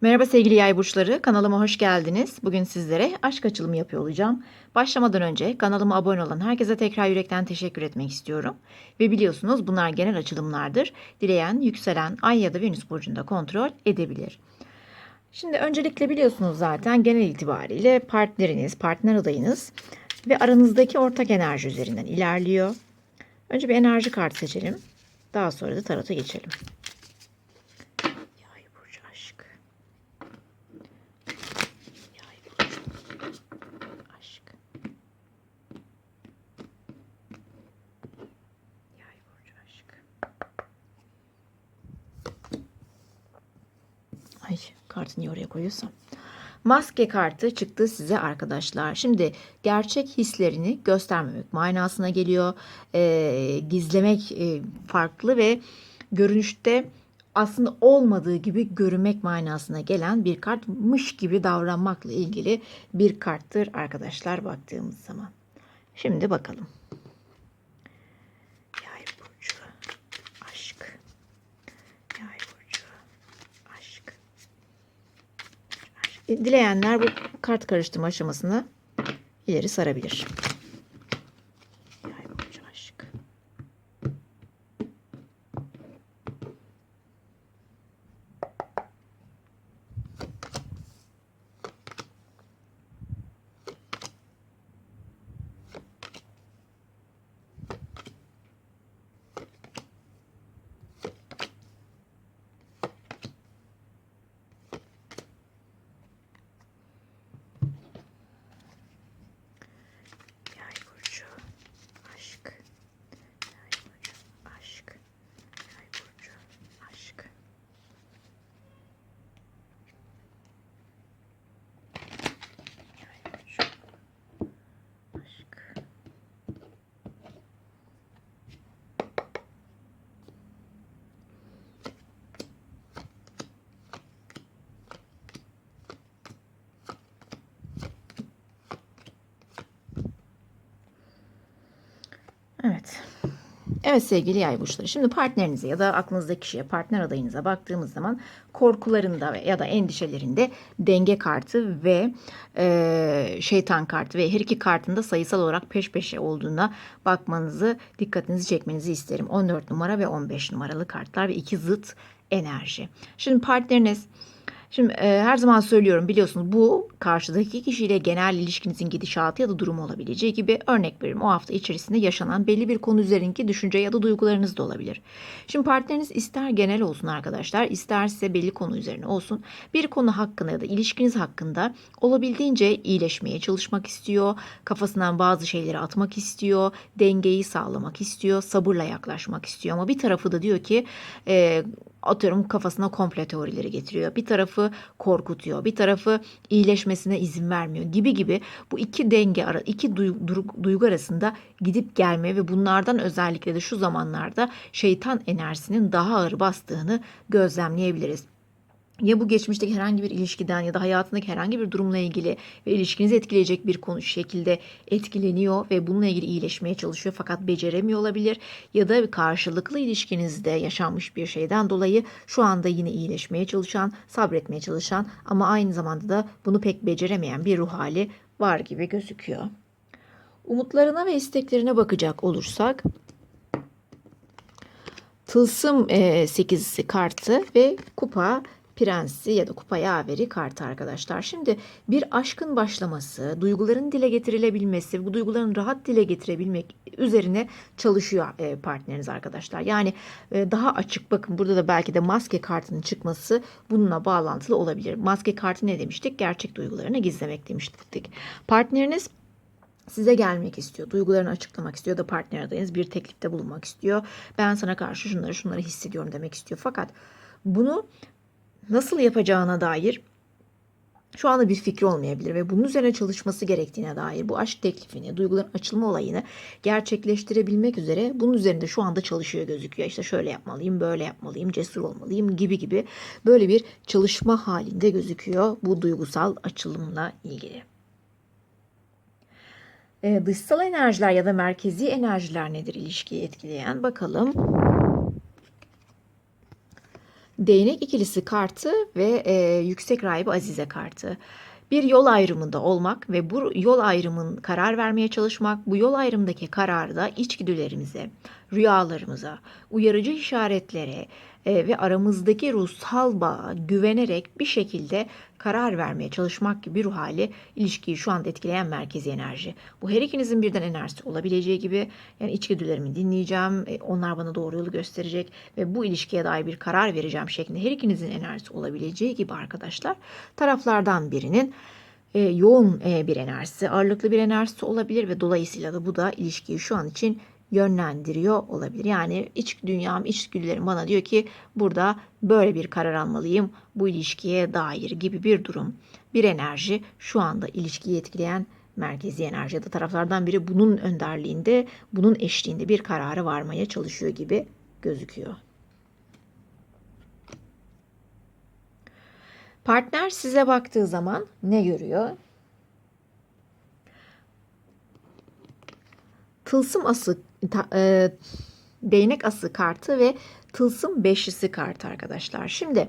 Merhaba sevgili yay burçları, kanalıma hoş geldiniz. Bugün sizlere aşk açılımı yapıyor olacağım. Başlamadan önce kanalıma abone olan herkese tekrar yürekten teşekkür etmek istiyorum. Ve biliyorsunuz bunlar genel açılımlardır. Dileyen, yükselen, ay ya da venüs burcunda kontrol edebilir. Şimdi öncelikle biliyorsunuz zaten genel itibariyle partneriniz, partner adayınız ve aranızdaki ortak enerji üzerinden ilerliyor. Önce bir enerji kartı seçelim. Daha sonra da tarota geçelim. Yay burcu aşk. Yay burcu aşk. Yay burcu aşk. Ay kartı niye oraya koyuyorsam. Maske kartı çıktı size arkadaşlar. Şimdi gerçek hislerini göstermemek manasına geliyor. Ee, gizlemek e, farklı ve görünüşte aslında olmadığı gibi görünmek manasına gelen bir kartmış gibi davranmakla ilgili bir karttır arkadaşlar baktığımız zaman. Şimdi bakalım. Yay burcu aşk. Yay burcu aşk. aşk. E, Dileyenler bu kart karıştırma aşamasını ileri sarabilir. Yay burcu aşk. Yay burcu aşk. Yay burcu aşk. Yay burcu aşk. Yay burcu aşk. Evet. Evet sevgili yay burçları. Şimdi partnerinize ya da aklınızdaki kişiye, partner adayınıza baktığımız zaman korkularında ya da endişelerinde denge kartı ve e, şeytan kartı ve her iki kartın da sayısal olarak peş peşe olduğuna bakmanızı, dikkatinizi çekmenizi isterim. 14 numara ve 15 numaralı kartlar ve iki zıt enerji. Şimdi partneriniz Şimdi e, her zaman söylüyorum biliyorsunuz bu karşıdaki kişiyle genel ilişkinizin gidişatı ya da durumu olabileceği gibi örnek veririm o hafta içerisinde yaşanan belli bir konu üzerindeki düşünce ya da duygularınız da olabilir. Şimdi partneriniz ister genel olsun arkadaşlar isterse belli konu üzerine olsun bir konu hakkında ya da ilişkiniz hakkında olabildiğince iyileşmeye çalışmak istiyor. Kafasından bazı şeyleri atmak istiyor. Dengeyi sağlamak istiyor. Sabırla yaklaşmak istiyor ama bir tarafı da diyor ki e, atıyorum kafasına komple teorileri getiriyor. Bir tarafı korkutuyor, bir tarafı iyileşmesine izin vermiyor gibi gibi bu iki denge ara iki duygu, duygu arasında gidip gelme ve bunlardan özellikle de şu zamanlarda şeytan enerjisinin daha ağır bastığını gözlemleyebiliriz. Ya bu geçmişteki herhangi bir ilişkiden ya da hayatındaki herhangi bir durumla ilgili ve ilişkinizi etkileyecek bir konu şekilde etkileniyor ve bununla ilgili iyileşmeye çalışıyor fakat beceremiyor olabilir. Ya da karşılıklı ilişkinizde yaşanmış bir şeyden dolayı şu anda yine iyileşmeye çalışan, sabretmeye çalışan ama aynı zamanda da bunu pek beceremeyen bir ruh hali var gibi gözüküyor. Umutlarına ve isteklerine bakacak olursak Tılsım e, 8'si kartı ve kupa prensi ya da kupa yaveri kartı arkadaşlar. Şimdi bir aşkın başlaması, duyguların dile getirilebilmesi, bu duyguların rahat dile getirebilmek üzerine çalışıyor e, partneriniz arkadaşlar. Yani e, daha açık bakın burada da belki de maske kartının çıkması bununla bağlantılı olabilir. Maske kartı ne demiştik? Gerçek duygularını gizlemek demiştik. Partneriniz size gelmek istiyor, duygularını açıklamak istiyor da partner adayınız bir teklifte bulunmak istiyor. Ben sana karşı şunları şunları hissediyorum demek istiyor. Fakat bunu nasıl yapacağına dair şu anda bir fikri olmayabilir ve bunun üzerine çalışması gerektiğine dair bu aşk teklifini, duyguların açılma olayını gerçekleştirebilmek üzere bunun üzerinde şu anda çalışıyor gözüküyor. İşte şöyle yapmalıyım, böyle yapmalıyım, cesur olmalıyım gibi gibi böyle bir çalışma halinde gözüküyor bu duygusal açılımla ilgili. Ee, dışsal enerjiler ya da merkezi enerjiler nedir ilişkiyi etkileyen bakalım. Değnek ikilisi kartı ve e, yüksek rahibi Azize kartı. Bir yol ayrımında olmak ve bu yol ayrımın karar vermeye çalışmak, bu yol ayrımındaki kararda içgüdülerimize, rüyalarımıza, uyarıcı işaretlere e, ve aramızdaki ruhsal bağa güvenerek bir şekilde karar vermeye çalışmak gibi bir ruh hali ilişkiyi şu anda etkileyen merkezi enerji. Bu her ikinizin birden enerjisi olabileceği gibi yani içgüdülerimi dinleyeceğim, e, onlar bana doğru yolu gösterecek ve bu ilişkiye dair bir karar vereceğim şeklinde her ikinizin enerjisi olabileceği gibi arkadaşlar taraflardan birinin e, yoğun bir enerjisi, ağırlıklı bir enerjisi olabilir ve dolayısıyla da bu da ilişkiyi şu an için yönlendiriyor olabilir. Yani iç dünyam, içgüdülerim bana diyor ki burada böyle bir karar almalıyım bu ilişkiye dair gibi bir durum. Bir enerji şu anda ilişkiyi etkileyen merkezi enerji ya da taraflardan biri bunun önderliğinde, bunun eşliğinde bir kararı varmaya çalışıyor gibi gözüküyor. Partner size baktığı zaman ne görüyor? Tılsım ası, ta, e, değnek ası kartı ve tılsım beşlisi kartı arkadaşlar. Şimdi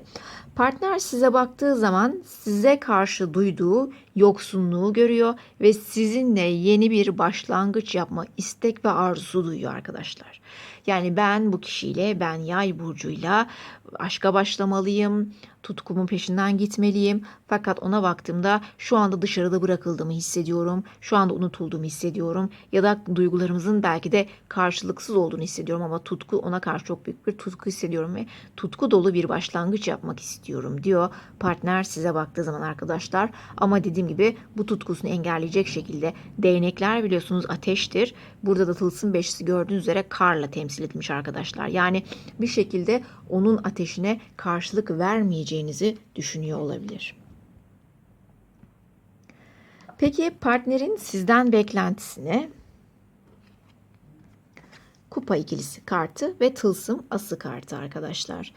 partner size baktığı zaman size karşı duyduğu yoksunluğu görüyor ve sizinle yeni bir başlangıç yapma istek ve arzu duyuyor arkadaşlar. Yani ben bu kişiyle, ben yay burcuyla aşka başlamalıyım, tutkumun peşinden gitmeliyim. Fakat ona baktığımda şu anda dışarıda bırakıldığımı hissediyorum. Şu anda unutulduğumu hissediyorum. Ya da duygularımızın belki de karşılıksız olduğunu hissediyorum ama tutku ona karşı çok büyük bir tutku hissediyorum ve tutku dolu bir başlangıç yapmak istiyorum diyor partner size baktığı zaman arkadaşlar. Ama dediğim gibi bu tutkusunu engelleyecek şekilde değnekler biliyorsunuz ateştir. Burada da tılsım beşisi gördüğünüz üzere karla temsil edilmiş arkadaşlar. Yani bir şekilde onun ateşine karşılık vermeyeceğinizi düşünüyor olabilir. Peki partnerin sizden beklentisine kupa ikilisi kartı ve tılsım ası kartı arkadaşlar.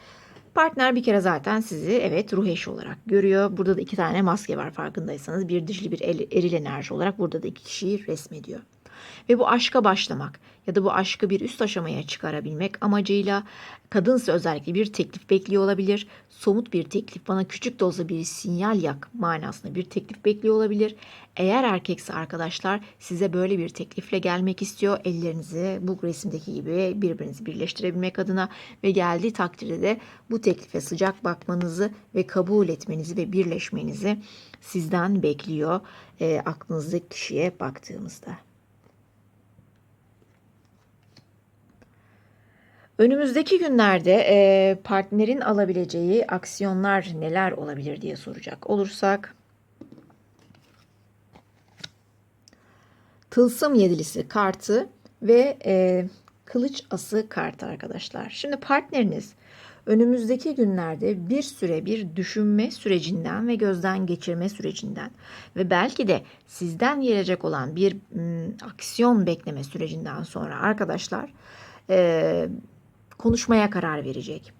Partner bir kere zaten sizi evet ruh eşi olarak görüyor. Burada da iki tane maske var farkındaysanız. Bir dişli bir eril enerji olarak burada da iki kişiyi resmediyor. Ve bu aşka başlamak ya da bu aşkı bir üst aşamaya çıkarabilmek amacıyla kadınsa özellikle bir teklif bekliyor olabilir. Somut bir teklif bana küçük de olsa bir sinyal yak manasında bir teklif bekliyor olabilir. Eğer erkekse arkadaşlar size böyle bir teklifle gelmek istiyor. Ellerinizi bu resimdeki gibi birbirinizi birleştirebilmek adına ve geldiği takdirde de bu teklife sıcak bakmanızı ve kabul etmenizi ve birleşmenizi sizden bekliyor e, aklınızdaki kişiye baktığımızda. Önümüzdeki günlerde e, partnerin alabileceği aksiyonlar neler olabilir diye soracak olursak. Tılsım yedilisi kartı ve e, kılıç ası kartı arkadaşlar. Şimdi partneriniz önümüzdeki günlerde bir süre bir düşünme sürecinden ve gözden geçirme sürecinden ve belki de sizden gelecek olan bir m, aksiyon bekleme sürecinden sonra arkadaşlar e, konuşmaya karar verecek.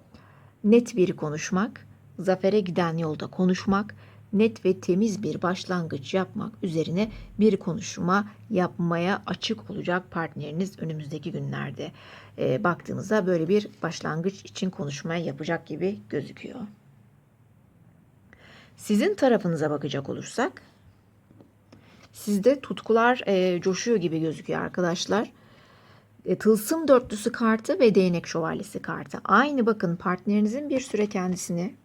Net bir konuşmak, zafere giden yolda konuşmak, net ve temiz bir başlangıç yapmak üzerine bir konuşma yapmaya açık olacak partneriniz önümüzdeki günlerde. E, baktığımızda böyle bir başlangıç için konuşmaya yapacak gibi gözüküyor. Sizin tarafınıza bakacak olursak sizde tutkular e, coşuyor gibi gözüküyor arkadaşlar. E, tılsım dörtlüsü kartı ve değnek şövalyesi kartı. Aynı bakın partnerinizin bir süre kendisini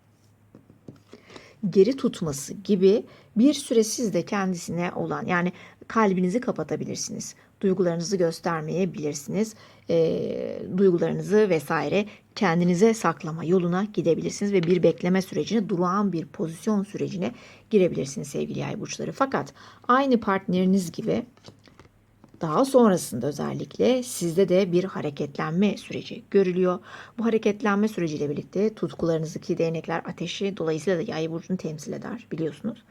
geri tutması gibi bir süre siz de kendisine olan yani kalbinizi kapatabilirsiniz. Duygularınızı göstermeyebilirsiniz. E, duygularınızı vesaire kendinize saklama yoluna gidebilirsiniz ve bir bekleme sürecine, durağan bir pozisyon sürecine girebilirsiniz sevgili yay burçları. Fakat aynı partneriniz gibi daha sonrasında özellikle sizde de bir hareketlenme süreci görülüyor. Bu hareketlenme süreciyle birlikte tutkularınızdaki değnekler ateşi dolayısıyla da yay burcunu temsil eder biliyorsunuz.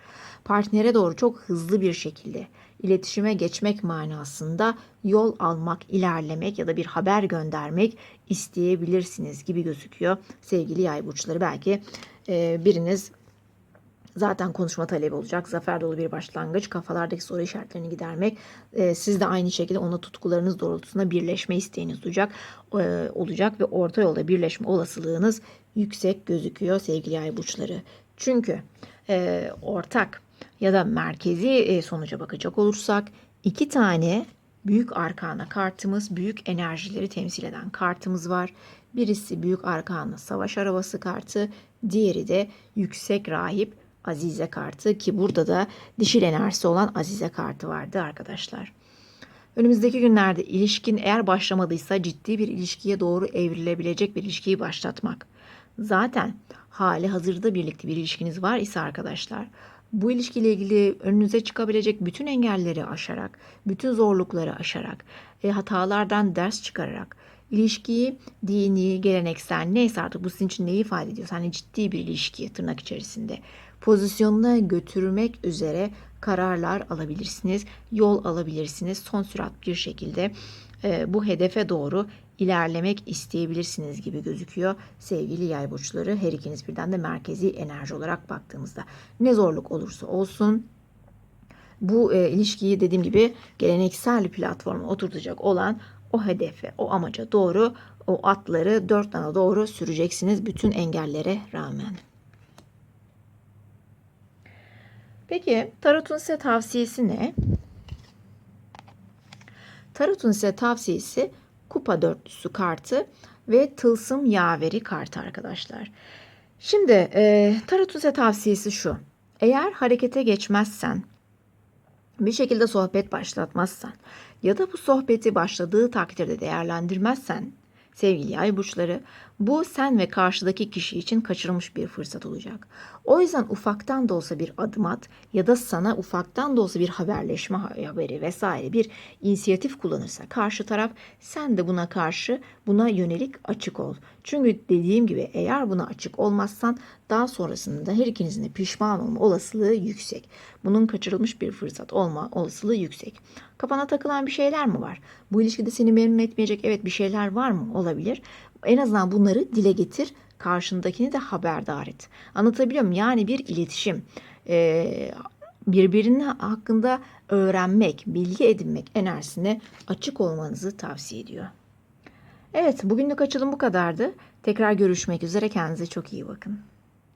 Partnere doğru çok hızlı bir şekilde iletişime geçmek manasında yol almak, ilerlemek ya da bir haber göndermek isteyebilirsiniz gibi gözüküyor. Sevgili yay burçları belki biriniz Zaten konuşma talebi olacak. Zafer dolu bir başlangıç. Kafalardaki soru işaretlerini gidermek. Ee, siz de aynı şekilde ona tutkularınız doğrultusunda birleşme isteğiniz olacak. Ee, olacak ve orta yolda birleşme olasılığınız yüksek gözüküyor sevgili yay burçları. Çünkü e, ortak ya da merkezi e, sonuca bakacak olursak iki tane büyük arkana kartımız, büyük enerjileri temsil eden kartımız var. Birisi büyük arkana savaş arabası kartı, diğeri de yüksek rahip Azize kartı ki burada da dişil enerjisi olan Azize kartı vardı arkadaşlar. Önümüzdeki günlerde ilişkin eğer başlamadıysa ciddi bir ilişkiye doğru evrilebilecek bir ilişkiyi başlatmak. Zaten hali hazırda birlikte bir ilişkiniz var ise arkadaşlar bu ilişkiyle ilgili önünüze çıkabilecek bütün engelleri aşarak, bütün zorlukları aşarak, e, hatalardan ders çıkararak, ilişkiyi dini, geleneksel neyse artık bu sizin için neyi ifade ediyor? Hani ciddi bir ilişki tırnak içerisinde pozisyonuna götürmek üzere kararlar alabilirsiniz, yol alabilirsiniz. Son sürat bir şekilde e, bu hedefe doğru ilerlemek isteyebilirsiniz gibi gözüküyor sevgili yay burçları. Her ikiniz birden de merkezi enerji olarak baktığımızda. Ne zorluk olursa olsun bu e, ilişkiyi dediğim gibi geleneksel platforma oturtacak olan o hedefe, o amaca doğru o atları dört tane doğru süreceksiniz bütün engellere rağmen. Peki tarotun size tavsiyesi ne? Tarotun size tavsiyesi kupa dörtlüsü kartı ve tılsım yaveri kartı arkadaşlar. Şimdi e, tarotun size tavsiyesi şu. Eğer harekete geçmezsen, bir şekilde sohbet başlatmazsan ya da bu sohbeti başladığı takdirde değerlendirmezsen sevgili yay burçları bu sen ve karşıdaki kişi için kaçırılmış bir fırsat olacak. O yüzden ufaktan da olsa bir adım at ya da sana ufaktan da olsa bir haberleşme haberi vesaire bir inisiyatif kullanırsa karşı taraf sen de buna karşı buna yönelik açık ol. Çünkü dediğim gibi eğer buna açık olmazsan daha sonrasında her ikinizin de pişman olma olasılığı yüksek. Bunun kaçırılmış bir fırsat olma olasılığı yüksek. Kafana takılan bir şeyler mi var? Bu ilişkide seni memnun etmeyecek evet bir şeyler var mı? Olabilir. En azından bunları dile getir. Karşındakini de haberdar et. Anlatabiliyor muyum? Yani bir iletişim. Ee, birbirinin hakkında öğrenmek, bilgi edinmek enerjisine açık olmanızı tavsiye ediyor. Evet, bugünlük açılım bu kadardı. Tekrar görüşmek üzere. Kendinize çok iyi bakın.